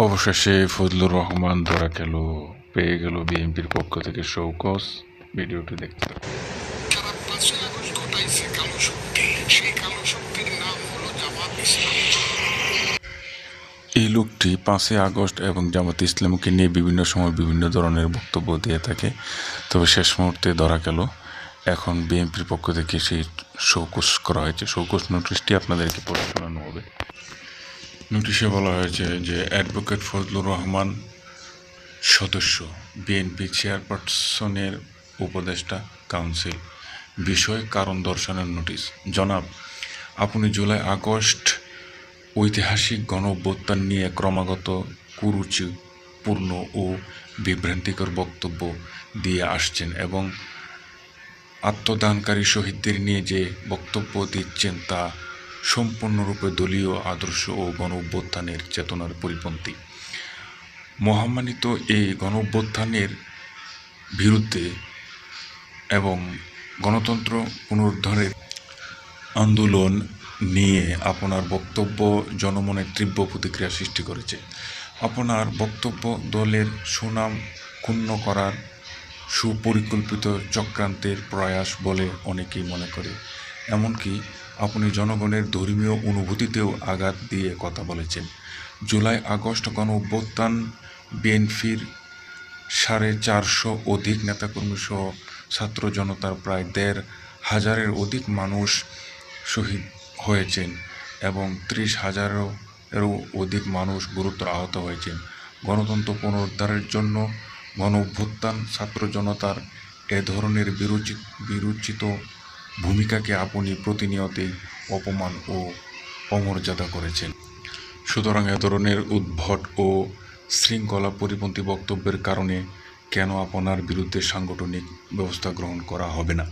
অবশেষে ফজলুর রহমান ধরা খেল পেয়ে গেল বিএনপির পক্ষ থেকে শৌকস ভিডিওটি দেখতে এই লোকটি পাঁচই আগস্ট এবং জামাত ইসলামকে নিয়ে বিভিন্ন সময় বিভিন্ন ধরনের বক্তব্য দিয়ে থাকে তবে শেষ মুহূর্তে ধরা গেল। এখন বিএনপির পক্ষ থেকে সেই শৌকস করা হয়েছে। শৌকস নোটিশটি আপনাদেরকে পড়ে শোনানো হবে। নোটিশে বলা হয়েছে যে অ্যাডভোকেট ফজলুর রহমান সদস্য বিএনপি চেয়ারপারসনের উপদেষ্টা কাউন্সিল বিষয় কারণ দর্শানোর নোটিশ। জনাব, আপনি জুলাই আগস্ট ঐতিহাসিক গণ নিয়ে ক্রমাগত কুরুচিপূর্ণ ও বিভ্রান্তিকর বক্তব্য দিয়ে আসছেন এবং আত্মদানকারী শহীদদের নিয়ে যে বক্তব্য দিচ্ছেন তা সম্পূর্ণরূপে দলীয় আদর্শ ও গণ অভ্যুত্থানের চেতনার পরিপন্থী। মহামানিত এই গণ অভ্যুত্থানের বিরুদ্ধে এবং গণতন্ত্র পুনরুদ্ধারের আন্দোলন নিয়ে আপনার বক্তব্য জনমনে তীব্র প্রতিক্রিয়া সৃষ্টি করেছে। আপনার বক্তব্য দলের সুনাম ক্ষুণ্ণ করার সুপরিকল্পিত চক্রান্তের প্রয়াস বলে অনেকেই মনে করে। এমনকি আপনি জনগণের ধর্মীয় অনুভূতিতেও আঘাত দিয়ে কথা বলেছেন। জুলাই আগস্ট গণ অভ্যুত্থান বিএনপির সাড়ে চারশো অধিক নেতাকর্মী সহ ছাত্র জনতার প্রায় দেড় হাজারের অধিক মানুষ শহীদ হয়েছেন এবং ত্রিশ হাজারেরও অধিক মানুষ গুরুতর আহত হয়েছেন। গণতন্ত্র পুনরুদ্ধারের জন্য গণ অভ্যুত্থান ছাত্র জনতার এ ধরনের বিরোচিত বিরোচিত ভূমিকাকে আপনি প্রতিনিয়তই অপমান ও অমর্যাদা করেছেন। সুতরাং এ ধরনের উদ্ভট ও শৃঙ্খলা পরিপন্থী বক্তব্যের কারণে কেন আপনার বিরুদ্ধে সাংগঠনিক ব্যবস্থা গ্রহণ করা হবে না?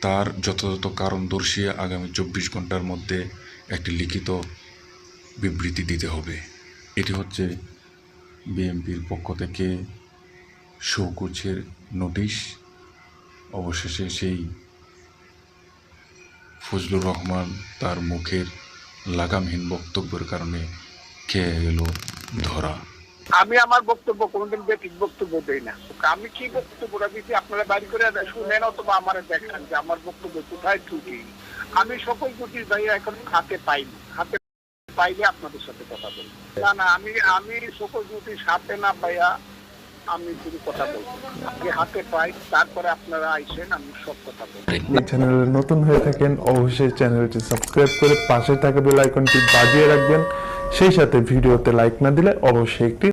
তার যথাযথ কারণ দর্শিয়ে আগামী চব্বিশ ঘণ্টার মধ্যে একটি লিখিত বিবৃতি দিতে হবে। এটি হচ্ছে বিএনপির পক্ষ থেকে শৌকুচের নোটিশ। অবশেষে সেই ফজলুর রহমান তার মুখের লাগামহীন বক্তব্যের কারণে খেয়ে গেল ধরা। আমি আমার বক্তব্য কোনোদিন বেঠিক বক্তব্য দেই না। আমি কি বক্তব্যটা দিচ্ছি আপনারা বাড়ি করে শুনেন অথবা আমার দেখান যে আমার বক্তব্য কোথায় ত্রুটি। আমি সকল ত্রুটি ভাই এখন হাতে পাইনি। হাতে পাইলে আপনাদের সাথে কথা বলব। না না, আমি আমি সকল ত্রুটি হাতে না পাইয়া আমি শুধু কথা হাতে পাই, তারপরে আপনারা আইসেন, আমি সব কথা বলব চ্যানেলে নতুন হয়ে থাকেন, অবশ্যই চ্যানেলটি সাবস্ক্রাইব করে পাশে থাকা বেল আইকনটি বাজিয়ে রাখবেন। সেই সাথে ভিডিওতে লাইক না দিলে অবশ্যই একটি